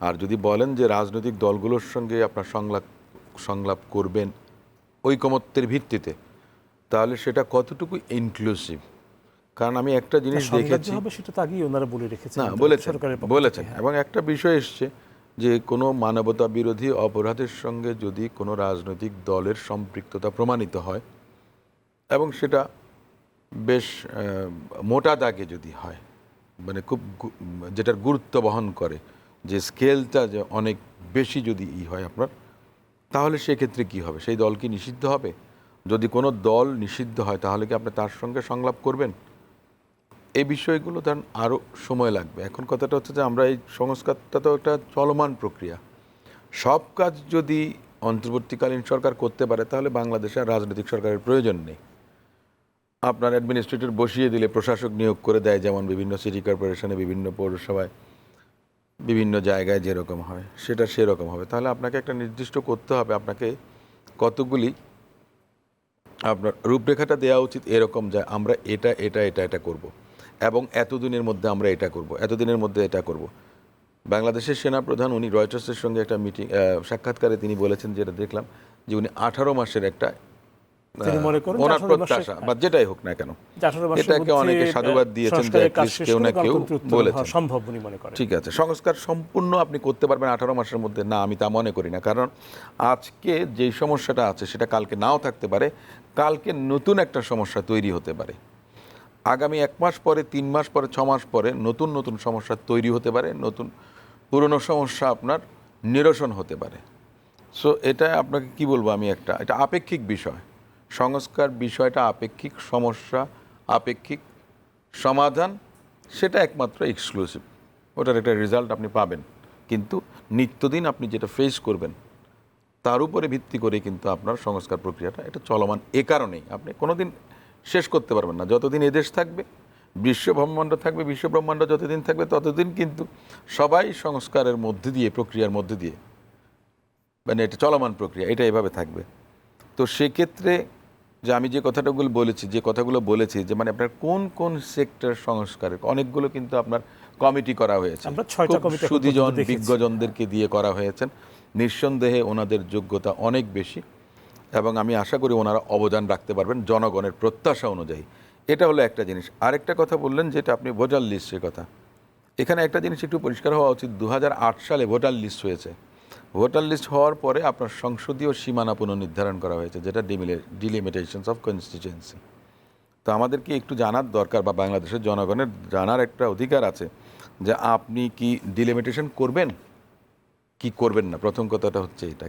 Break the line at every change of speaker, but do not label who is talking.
আর যদি বলেন যে রাজনৈতিক দলগুলোর সঙ্গে আপনার সংলাপ সংলাপ করবেন ঐকমত্যের ভিত্তিতে তাহলে সেটা কতটুকু ইনক্লুসিভ কারণ আমি একটা জিনিস দেখেছি
হবে সেটা তো আগেই ওনারা বলে রেখেছেন
না বলেছেন বলেছেন। এবং একটা বিষয় এসছে যে কোনো মানবতা বিরোধী অপরাধের সঙ্গে যদি কোনো রাজনৈতিক দলের সম্পৃক্ততা প্রমাণিত হয় এবং সেটা বেশ মোটা দাগে যদি হয় মানে খুব যেটার গুরুত্ব বহন করে যে স্কেলটা যে অনেক বেশি যদি ই হয় আপনার, তাহলে সেক্ষেত্রে কি হবে? সেই দল কি নিষিদ্ধ হবে? যদি কোনো দল নিষিদ্ধ হয়, তাহলে কি আপনি তার সঙ্গে সংলাপ করবেন? এই বিষয়গুলো ধরেন আরও সময় লাগবে। এখন কথাটা হচ্ছে যে আমরা এই সংস্কারটা তো একটা চলমান প্রক্রিয়া। সব কাজ যদি অন্তর্বর্তীকালীন সরকার করতে পারে, তাহলে বাংলাদেশে আর রাজনৈতিক সরকারের প্রয়োজন নেই। আপনার অ্যাডমিনিস্ট্রেটর বসিয়ে দিলে, প্রশাসক নিয়োগ করে দেয়, যেমন বিভিন্ন সিটি কর্পোরেশনে বিভিন্ন পৌরসভায়। বিভিন্ন জায়গায় যেরকম হয়, সেটা সেরকম হবে। তাহলে আপনাকে একটা নির্দিষ্ট করতে হবে, আপনাকে কতগুলি আপনার রূপরেখাটা দেওয়া উচিত এরকম যে আমরা এটা এটা এটা এটা করব। এবং এতদিনের মধ্যে আমরা এটা করব, এতদিনের মধ্যে এটা করব। বাংলাদেশের সেনাপ্রধান উনি রয়টার্সের সঙ্গে একটা মিটিং সাক্ষাৎকারে তিনি বলেছেন, যেটা দেখলাম, যে উনি আঠারো মাসের একটা
তিনি মনে করেন
ওনার প্রত্যাশা বা যেটাই হোক না কেন।
যে 18 মাসের
এটাকে অনেকে সাধুবাদ দিয়েছেন যে কেউ না কেউ বলেছেন।
সম্ভব উনি মনে করেন।
ঠিক আছে সংস্কার সম্পূর্ণ আপনি করতে পারবেন আঠারো মাসের মধ্যে। না আমি তা মনে করি না। কারণ আজকে যেই সমস্যাটা আছে সেটা কালকে নাও থাকতে পারে। কালকে নতুন একটা সমস্যা তৈরি হতে পারে। আগামী এক মাস পরে তিন মাস পরে ছ মাস পরে নতুন নতুন সমস্যা তৈরি হতে পারে। নতুন পুরনো সমস্যা আপনার নিরসন হতে পারে। সো এটা আপনাকে কি বলব আমি একটা এটা আপেক্ষিক বিষয়। সংস্কার বিষয়টা আপেক্ষিক, সমস্যা আপেক্ষিক, সমাধান, সেটা একমাত্র এক্সক্লুসিভ ওটার একটা রেজাল্ট আপনি পাবেন। কিন্তু নিত্যদিন আপনি যেটা ফেস করবেন, তার উপরে ভিত্তি করে কিন্তু আপনার সংস্কার প্রক্রিয়াটা এটা চলমান এ কারণেই। আপনি কোনোদিন শেষ করতে পারবেন না। যতদিন এদেশ থাকবে, বিশ্ব ব্রহ্মাণ্ড থাকবে, বিশ্ব ব্রহ্মাণ্ড যতদিন থাকবে, ততদিন কিন্তু সবাই সংস্কারের মধ্যে দিয়ে, প্রক্রিয়ার মধ্যে দিয়ে মানে এটা চলমান প্রক্রিয়া, এটা এভাবে থাকবে। তো সেক্ষেত্রে যে আমি যে কথাটাগুলো বলেছি যে কথাগুলো বলেছি যে মানে আপনার কোন কোন সেক্টর সংস্কারের অনেকগুলো কিন্তু আপনার কমিটি করা হয়েছে। সুদীজন বিজ্ঞজনদেরকে দিয়ে করা হয়েছেন। নিঃসন্দেহে ওনাদের যোগ্যতা অনেক বেশি এবং আমি আশা করি ওনারা অবদান রাখতে পারবেন জনগণের প্রত্যাশা অনুযায়ী। এটা হলো একটা জিনিস। আরেকটা কথা বললেন যেটা আপনি ভোটার লিস্টের কথা। এখানে একটা জিনিস একটু পরিষ্কার হওয়া উচিত। দু হাজার আট সালে ভোটার লিস্ট হয়েছে। ভোটার লিস্ট হওয়ার পরে আপনার সংসদীয় সীমানা পুনর্নির্ধারণ করা হয়েছে, যেটা ডিমিলে, ডিলিমিটেশনস অফ কনস্টিটুয়েন্সি। তো আমাদেরকে একটু জানার দরকার, বা বাংলাদেশের জনগণের জানার একটা অধিকার আছে যে আপনি কি ডিলিমিটেশন করবেন? কি করবেন না? প্রথম কথাটা হচ্ছে এটা।